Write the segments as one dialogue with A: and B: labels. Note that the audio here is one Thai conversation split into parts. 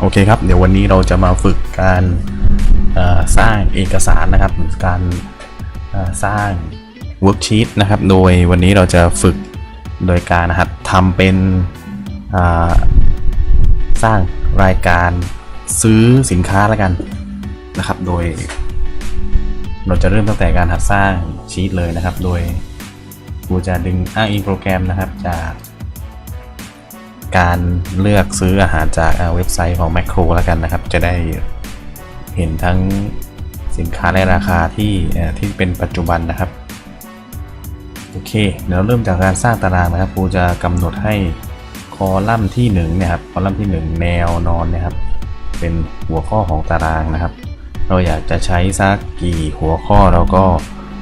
A: โอเคครับ เดี๋ยววันนี้เราจะมาฝึกการสร้างเอกสารนะครับ การสร้าง worksheet นะครับ โดยวันนี้เราจะฝึกโดยการนะครับทำเป็นสร้างรายการซื้อสินค้าแล้วกันนะครับ โดย เราจะเริ่มตั้งแต่การหัดสร้างชีตเลยนะครับ โดยกูจะดึงอ้างอิงโปรแกรมนะครับจาก การเลือกซื้ออาหารจากเว็บไซต์ของ Macro แล้วกันนะครับ จะได้เห็นทั้งสินค้าและราคาที่ที่เป็นปัจจุบันนะครับ โอเค เดี๋ยวเราเริ่มจากการสร้างตารางนะครับครูจะกำหนดให้คอลัมน์ที่1นี่ยครับคอลัมน์ที่ 1 แนวนอนนะครับ เป็นหัวข้อของตารางนะครับ เราอยากจะใช้สักกี่หัวข้อเราก็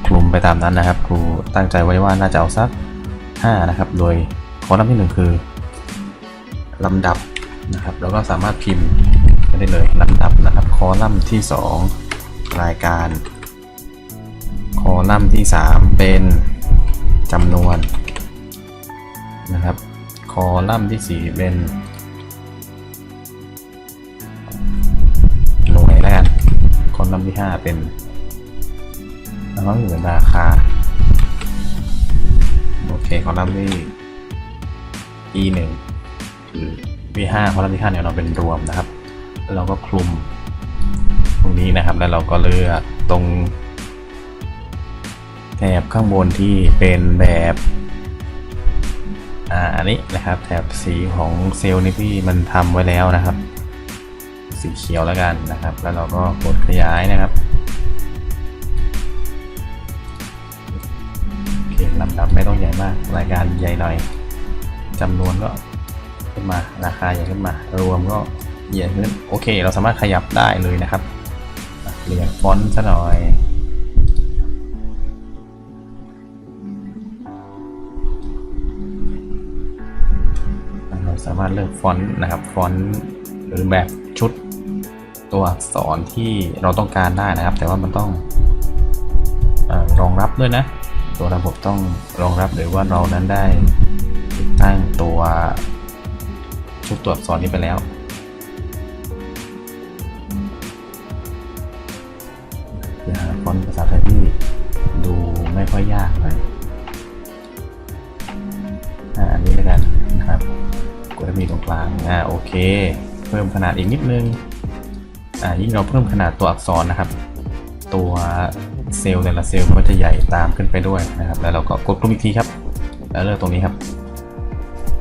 A: คลุมไปตามนั้นนะครับ ครูตั้งใจไว้ว่าน่าจะเอาสัก 5 นะครับ โดยคอลัมน์ที่ 1 คือ ลำดับนะครับแล้วก็สามารถพิมพ์ได้เลยลำดับนะครับคอลัมน์ที่ 2 รายการ คอลัมน์ที่ 3 เป็นจำนวนนะครับคอลัมน์ที่ 4 เป็นหน่วยแล้วกันคอลัมน์ที่ 5 เป็นแล้วก็อยู่เป็นราคาโอเคคอลัมน์ที่ e 1 V5 คอลัมน์ที่5เนี่ยเราเป็นรวมนะครับเราก็คลุมตรงนี้นะครับแล้วเราก็เลือกตรงแถบข้างบนที่เป็นแบบอ่าอันนี้นะครับแถบสีของเซลล์นี่ที่มันทำไว้แล้วนะครับ สีเขียวแล้วกันนะครับ แล้วเราก็กดขยายนะครับโอเคลำดับไม่ต้องใหญ่มากรายการใหญ่หน่อยจำนวนก็ ขึ้นมา ราคาใหญ่ขึ้นมา รวมก็ใหญ่ขึ้นโอเค เราสามารถขยับได้เลยนะครับเปลี่ยนฟอนต์ซะหน่อยเราสามารถเลือกฟอนต์นะครับ ฟอนต์หรือแบบชุดตัวอักษรที่เราต้องการได้นะครับ แต่ว่ามันต้องอรองรับด้วยนะ ตัวระบบต้องรองรับหรือว่าเรานั้นได้ติดตั้งตัว ชุดตัวอักษรนี้ไปแล้วเดี๋ยวหาฟอนต์ภาษาไทยที่ดูไม่ค่อยยากเลยอ่าอันนี้แล้วกันนะครับ กดมีตรงกลางอ่าโอเค เพิ่มขนาดอีกนิดนึงอ่ายิ่งเราเพิ่มขนาดตัวอักษรนะครับ ตัวเซลล์แต่ละเซลล์ก็จะใหญ่ตามขึ้นไปด้วยนะครับ แล้วเราก็กดกลุ่มอีกทีครับ แล้วเลือกตรงนี้ครับ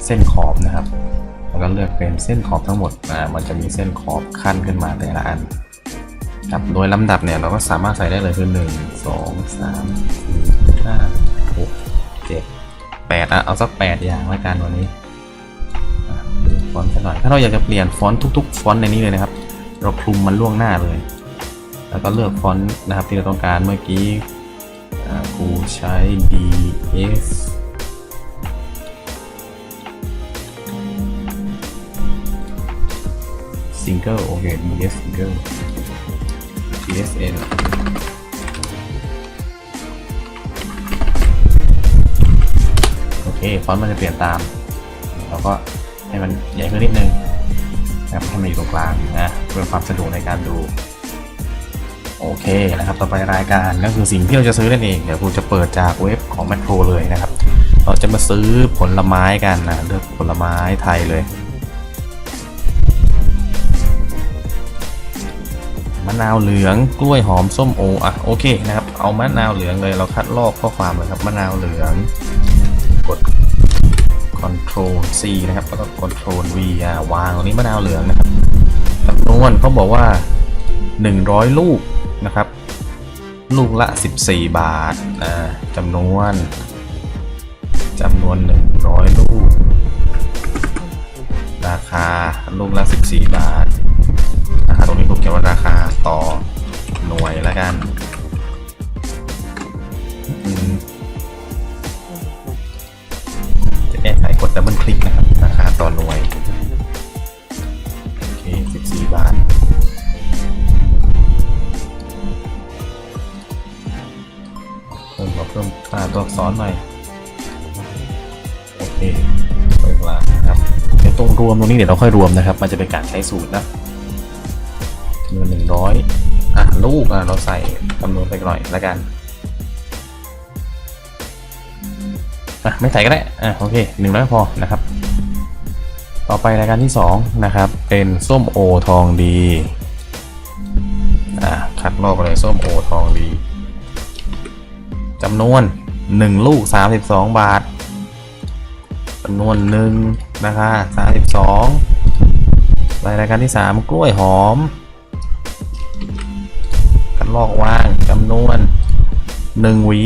A: เส้นขอบนะครับ แล้วก็เลือกเป็นเส้นขอบทั้งหมดอ่ามันจะมีเส้นขอบขั้นขึ้นมาแต่ละอันครับโดยลำดับเนี่ยเราก็สามารถใส่ได้เลยคือ1 2 3 4 5 6 7 8อะเอาสัก8อย่างละกันวันนี้เปลี่ยนฟอนต์สักหน่อยถ้าเราอยากจะเปลี่ยนฟอนต์ทุกๆฟอนต์ในนี้เลยนะครับ เราคลุมมันล่วงหน้าเลย แล้วก็เลือกฟอนต์นะครับที่เราต้องการเมื่อกี้อ่ากูใช้ ds single โอเค ds single dsn โอเค ฟอนต์มันจะเปลี่ยนตาม เราก็ให้มันใหญ่ขึ้นนิดนึงนะครับให้มันอยู่ตรงกลางนะ เพื่อความสะดวกในการดู โอเคนะครับ ต่อไปรายการก็คือสิ่งที่เราจะซื้อนั่นเอง เดี๋ยวครูจะเปิดจากเว็บของแมคโครเลยนะครับ เราจะมาซื้อผลไม้กันนะ เลือกผลไม้ไทยเลย มะนาวเหลืองกล้วยหอมส้มโออะโอเคนะครับ เอามะนาวเหลืองเลยเราคัดลอกข้อความเลยครับมะนาวเหลือง กด Ctrl C นะครับแล้วก็ Ctrl V อะวางตรงนี้มะนาวเหลืองนะครับจำนวนเขาบอกว่า 100 ลูกนะครับ ลูกละ 14 บาทอ่าจำนวนจำนวน 100 ลูก ราคาลูกละ 14 บาท ราคาตรงนี้ผมเขียนว่าราคาต่อหน่วยแล้วกันจะแก้ไขกดดับเบิลคลิกนะครับ ราคาต่อหน่วยโอเค14 บาทเพิ่มมาเพิ่มค่าตัวอักษรหน่อยโอเคเปิดกลาครับเดี๋ยวตรงรวมตรงนี้เดี๋ยวเราค่อยรวมนะครับ มันจะเป็นการใช้สูตรนะ จำนวนหนึ่งร้อยอะลูกอะเราใส่จำนวนไปหน่อยแล้วกันอะไม่ใส่ก็ได้อะโอเคหนึ่งร้อยพอนะครับ ต่อไปรายการที่สองนะครับ เป็นส้มโอทองดีอะคัดลอกเลยส้มโอทองดีจำนวน1ลูก32บสองบาทจำนวนหนึ่งนะคะ32รายการที่3กล้วยหอม ลอกว่างจำนวน1หวี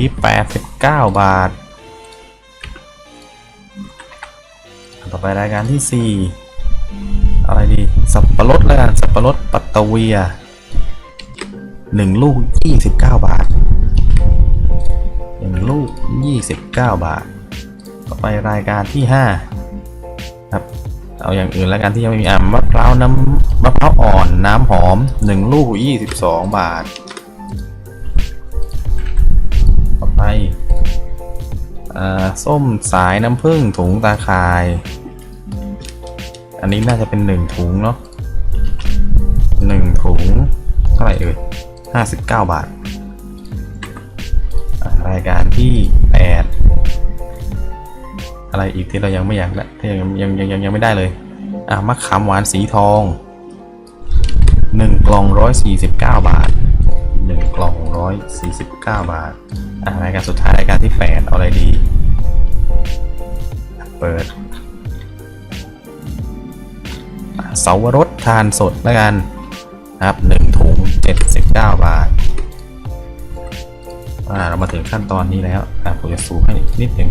A: 89 บาท ต่อไปรายการที่ 4 อะไรดี สับปะรดแล้วกันสับปะรดปัตตะเวีย 1 ลูก 29 บาท 1 ลูก 29 บาท ต่อไปรายการที่ 5 ครับ เอาอย่างอื่นแล้วกันที่ยังไม่มีอะมะพร้าวน้ำมะพร้าวอ่อนน้ำหอม 1 ลูก 22 บาท ส้มสายน้ำผึ้งถุงตาข่าย อันนี้น่าจะเป็น1ถุงเนาะ1ถุงเท่าไหร่เอ่ย59บเก้าทอะรายการที่8อะไรอีกที่เรายังไม่อยากละที่ยังยังยังยังยังไม่ได้เลย อะมะขามหวานสีทอง1กล่อง149บาท1กล่อง 149 บาท อะรายการสุดท้ายรายการที่ 8 เอาอะไรดี เปิดเสาวรสทานสดแล้วกันนะครับ1ถุง 79 บาท อ่าเรามาถึงขั้นตอนนี้แล้วอะผมจะซูมให้นิดหนึ่ง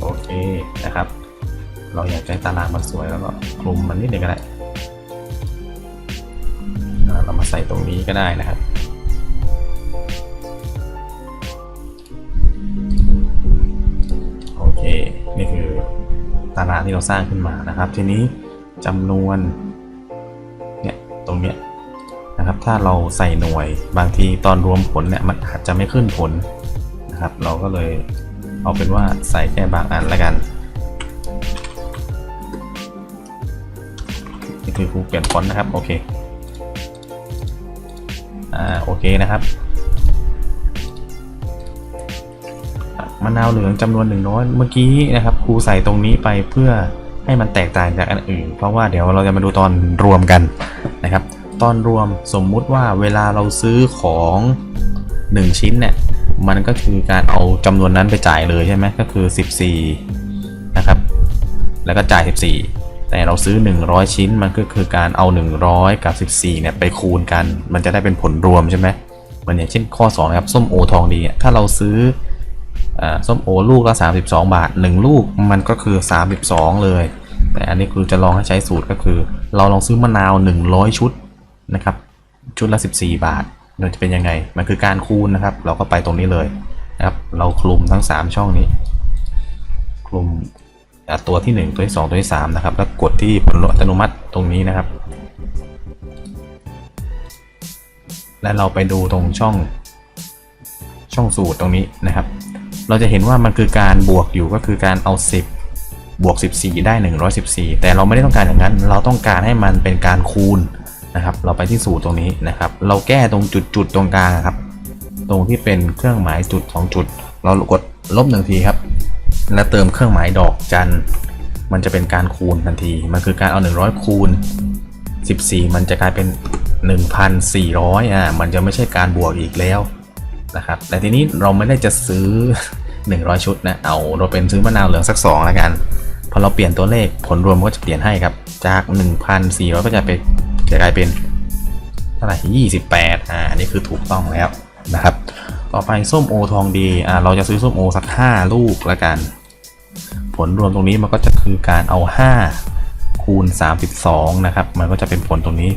A: โอเคนะครับ เราอยากใช้ตารางมันสวยแล้วก็คลุมมันนิดหนึ่งก็ได้ ส่ตรงนี้ก็ได้นะครับ โอเค นี่คือตารางที่เราสร้างขึ้นมานะครับ ทีนี้จำนวนเนี่ยตรงเนี้ยนะครับ ถ้าเราใส่หน่วยบางทีตอนรวมผลเนี่ยมันอาจจะไม่ขึ้นผลนะครับ เราก็เลยเอาเป็นว่าใส่แค่บางอันละกันนี่คือคูเปลี่ยนฟอนนะครับ โอเค อ่าโอเคนะครับมะนาวเหลืองจำนวนหนึ่งน้อยเมื่อกี้นะครับครูใส่ตรงนี้ไปเพื่อให้มันแตกต่างจากอันอื่น เพราะว่าเดี๋ยวเราจะมาดูตอนรวมกันนะครับ ตอนรวมสมมุติว่าเวลาเราซื้อของ 1 ชิ้นเนี่ยมันก็คือการเอาจำนวนนั้นไปจ่ายเลยใช่ไหมก็คือ 14 นะครับ แล้วก็จ่าย 14 แต่เราซื้อ 100 ชิ้นมันก็คือการเอา 100 กับ 14เนี่ยไปคูณกัน มันจะได้เป็นผลรวมใช่ไหมเหมือนอย่างเช่นข้อ2นะครับส้มโอทองดีถ้าเราซื้ออส้มโอลูกละ 32 บาท 1 ลูกมันก็คือ 32 เลย แต่อันนี้คือจะลองให้ใช้สูตรก็คือ เราลองซื้อมะนาว 100 ชุดนะครับชุดละ 14 บาทมันจะเป็นยังไง มันคือการคูณนะครับ เราก็ไปตรงนี้เลยนะครับ เราคลุมทั้ง 3 ช่องนี้ คลุม ตัวที่ 1 ตัวที่ 2 ตัวที่ 3 นะครับ แล้วกดที่ผลลดอัตโนมัติตรงนี้นะครับ และเราไปดูตรงช่องช่องสูตรตรงนี้นะครับ เราจะเห็นว่ามันคือการบวกอยู่ก็คือการเอา 10 บวก 14 ได้ 114 แต่เราไม่ได้ต้องการอย่างนั้น เราต้องการให้มันเป็นการคูณนะครับ เราไปที่สูตรตรงนี้นะครับ เราแก้ตรงจุดจุดตรงกลางครับ ตรงที่เป็นเครื่องหมายจุด2จุด เรากดลบหนึ่งทีครับ แล้วเติมเครื่องหมายดอกจัน มันจะเป็นการคูณทันที มันคือการเอา 100 คูณ 14 มันจะกลายเป็น 1,400 อ่า มันจะไม่ใช่การบวกอีกแล้วนะครับ แต่ทีนี้เราไม่ได้จะซื้อ 100 ชุดนะ เอาเราเป็นซื้อมะนาวเหลืองสัก 2 แล้วกัน พอเราเปลี่ยนตัวเลขผลรวมก็จะเปลี่ยนให้ครับ จาก 1,400 ก็จะเป็นจะกลายเป็นเท่าไหร่28 อ่าอันนี้คือถูกต้องแล้วนะครับ ต่อไปส้มโอทองดีอ่าเราจะซื้อส้มโอสัก 5 ลูกแล้วกัน ผลรวมตรงนี้มันก็จะคือการเอา 5 คูณ 32 นะครับ มันก็จะเป็นผลตรงนี้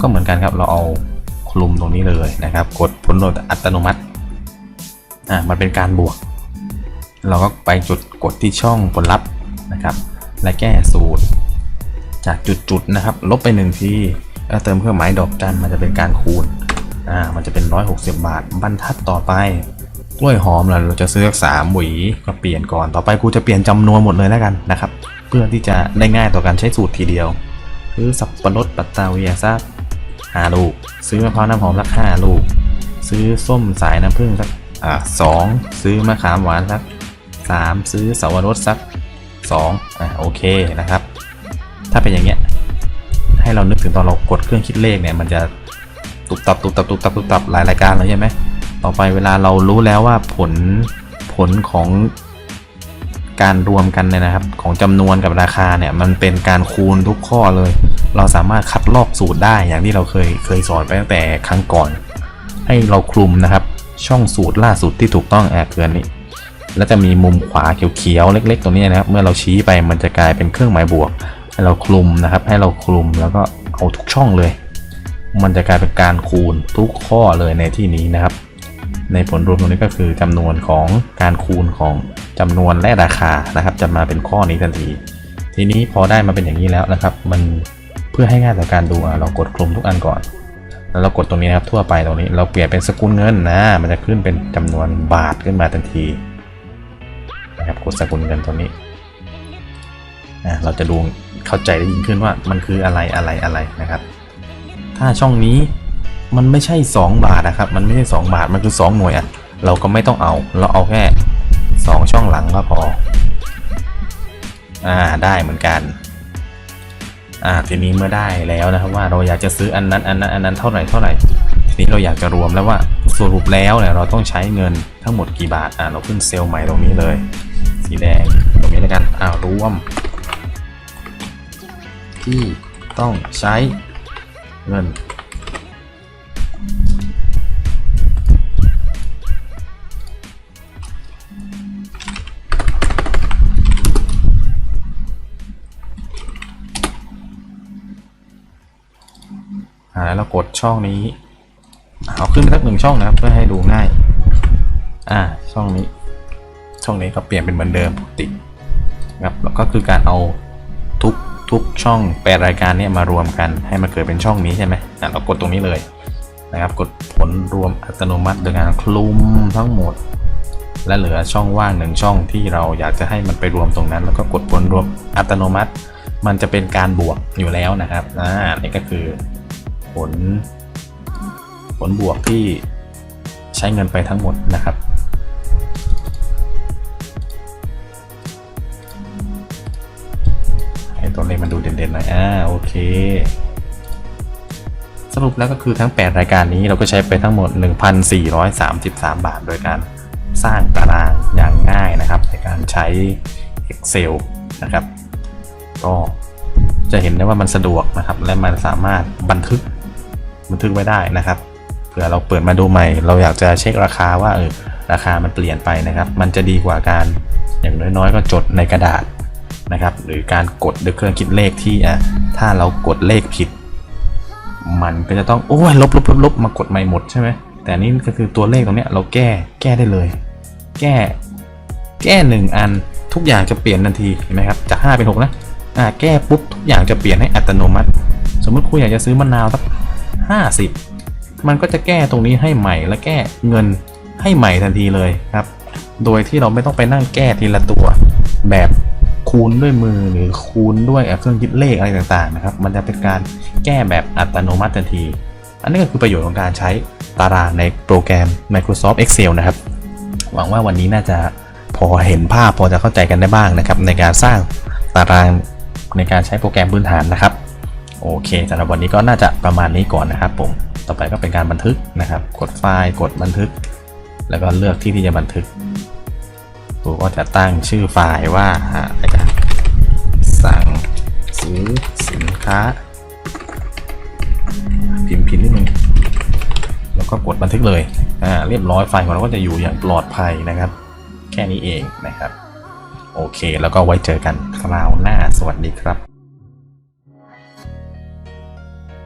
A: ก็เหมือนกันครับเราเอาคลุมตรงนี้เลยนะครับ กดผลโหลดอัตโนมัติอ่ามันเป็นการบวก เราก็ไปจุดกดที่ช่องผลลัพธ์นะครับ และแก้สูตร จากจุดๆนะครับ ลบไปหนึ่งทีแล้วเติมเครื่องหมายดอกจันมันจะเป็นการคูณ อ่ามันจะเป็น 160 บาท บรรทัดต่อไป กล้วยหอมเราเราจะซื้อสามหวีก็เปลี่ยนก่อนต่อไปกูจะเปลี่ยนจำนวนหมดเลยแล้วกันนะครับ เพื่อที่จะได้ง่ายต่อการใช้สูตรทีเดียวซื้อสับปะรดปัตตาเวียสักห้าลูก ซื้อมะพร้าวน้ำหอมสักห้าลูก ซื้อส้มสายน้ำผึ้งสักอ่าสองซื้อมะขามหวานสักสามซื้อสาวรสสักสองอ่าโอเคนะครับ ถ้าเป็นอย่างเงี้ยให้เรานึกถึงตอนเรากดเครื่องคิดเลขเนี่ยมันจะ ตุบตับตุบตับตุบตับตุบตับหลายรายการเลยใช่ไหมต่อไปเวลาเรารู้แล้วว่าผลผลของการรวมกันเนี่ยนะครับ ของจำนวนกับราคาเนี่ยมันเป็นการคูณทุกข้อเลย เราสามารถคัดลอกสูตรได้อย่างที่เราเคยเคยสอนไปตั้งแต่ครั้งก่อน ให้เราคลุมนะครับ ช่องสูตรล่าสุดที่ถูกต้องแอบเกินนี้แล้วจะมีมุมขวาเขียวๆเล็ก ๆ ตรงนี้นะครับ เมื่อเราชี้ไปมันจะกลายเป็นเครื่องหมายบวก ให้เราคลุมนะครับ ให้เราคลุมแล้วก็เอาทุกช่องเลย มันจะกลายเป็นการคูณทุกข้อเลยในที่นี้นะครับ ในผลรวมตรงนี้ก็คือจำนวนของการคูณของจำนวนและราคานะครับ จะมาเป็นข้อนี้ทันที ทีนี้พอได้มาเป็นอย่างนี้แล้วนะครับ มันเพื่อให้ง่ายต่อการดูเรากดคลุมทุกอันก่อนแล้วเรากดตรงนี้นะครับทั่วไปตรงนี้เราเปลี่ยนเป็นสกุลเงินนะ มันจะขึ้นเป็นจำนวนบาทขึ้นมาทันทีนะครับกดสกุลเงินตัวนี้อะเราจะดูเข้าใจได้ยิ่งขึ้นว่ามันคืออะไรอะไรอะไรนะครับ ถ้าช่องนี้มันไม่ใช่ 2 บาทนะครับ มันไม่ใช่ 2 บาท มันคือ 2 หน่วยอะเราก็ไม่ต้องเอา เราเอาแค่ 2 ช่องหลังก็พอ อ่า ได้เหมือนกัน อ่า ทีนี้เมื่อได้แล้วนะครับว่าเราอยากจะซื้ออันนั้น อันนั้น อันนั้นเท่าไหร่ เท่าไหร่ ทีนี้เราอยากจะรวมแล้วว่าสรุปแล้วเนี่ยเราต้องใช้เงินทั้งหมดกี่บาท อ่า เราขึ้นเซลล์ใหม่ตรงนี้เลย สีแดงตรงนี้แล้วกันอ้ารวม ที่ต้องใช้ เงินอ่าแล้วเรากดช่องนี้เอาขึ้นสักหนึ่งช่องนะครับเพื่อให้ดูง่าย อ่า ช่องนี้ ช่องนี้ก็เปลี่ยนเป็นเหมือนเดิมปกติครับแล้วก็คือการเอา ทุกช่องแปดรายการนี้มารวมกันให้มันเกิดเป็นช่องนี้ใช่ไหมเรากดตรงนี้เลยนะครับ กดผลรวมอัตโนมัติโดยการคลุมทั้งหมด และเหลือช่องว่างหนึ่งช่องที่เราอยากจะให้มันไปรวมตรงนั้น แล้วก็กดผลรวมอัตโนมัติ มันจะเป็นการบวกอยู่แล้วนะครับอ่านี่ก็คือผล ผลบวกที่ใช้เงินไปทั้งหมดนะครับ ตัวเลขมันดูเด่นๆหน่อยอ่าโอเค สรุปแล้วก็คือทั้ง 8 รายการนี้เราก็ใช้ไปทั้งหมด 1,433 บาท โดยการสร้างตารางอย่างง่ายนะครับ ในการใช้ Excel นะครับ ก็จะเห็นได้ว่ามันสะดวกนะครับ และมันสามารถบันทึกบันทึกไว้ได้นะครับเผื่อเราเปิดมาดูใหม่ เราอยากจะเช็คราคาว่าเออราคามันเปลี่ยนไปนะครับ มันจะดีกว่าการอย่างน้อยๆ ก็จดในกระดาษ นะครับ หรือการกดด้วยเครื่องคิดเลขที่อะถ้าเรากดเลขผิด มันก็จะต้องโอ้ยลบลบลบลบมากดใหม่หมดใช่ไหมแต่นี่ก็คือตัวเลขตรงเนี้ยเราแก้แก้ได้เลย แก้ แก้หนึ่งอันทุกอย่างจะเปลี่ยนทันทีเห็นไหมครับจาก5เป็น6นะอ่าแก้ปุ๊บทุกอย่างจะเปลี่ยนให้อัตโนมัติ สมมติคุณอยากจะซื้อมะนาวสัก50มันก็จะแก้ตรงนี้ให้ใหม่และแก้เงินให้ใหม่ทันทีเลยครับ โดยที่เราไม่ต้องไปนั่งแก้ทีละตัวแบบ คูณด้วยมือหรือคูณด้วยเครื่องคิดเลขอะไรต่างๆนะครับ มันจะเป็นการแก้แบบอัตโนมัติทันที อันนี้ก็คือประโยชน์ของการใช้ตารางในโปรแกรม Microsoft Excel นะครับ หวังว่าวันนี้น่าจะพอเห็นภาพพอจะเข้าใจกันได้บ้างนะครับ ในการสร้างตารางในการใช้โปรแกรมพื้นฐานนะครับ โอเคสำหรับวันนี้ก็น่าจะประมาณนี้ก่อนนะครับผมต่อไปก็เป็นการบันทึกนะครับ กดไฟล์กดบันทึก แล้วก็เลือกที่ที่จะบันทึกผมก็จะตั้งชื่อไฟล์ว่าไรกันสั่ง ซื้อสินค้า พิมพ์ผิดนิดนึงแล้วก็กดบันทึกเลยอ่าเรียบร้อยไฟล์ของเราก็จะอยู่อย่างปลอดภัยนะครับ แค่นี้เองนะครับ โอเค แล้วก็ไว้เจอกันคราวหน้าสวัสดีครับ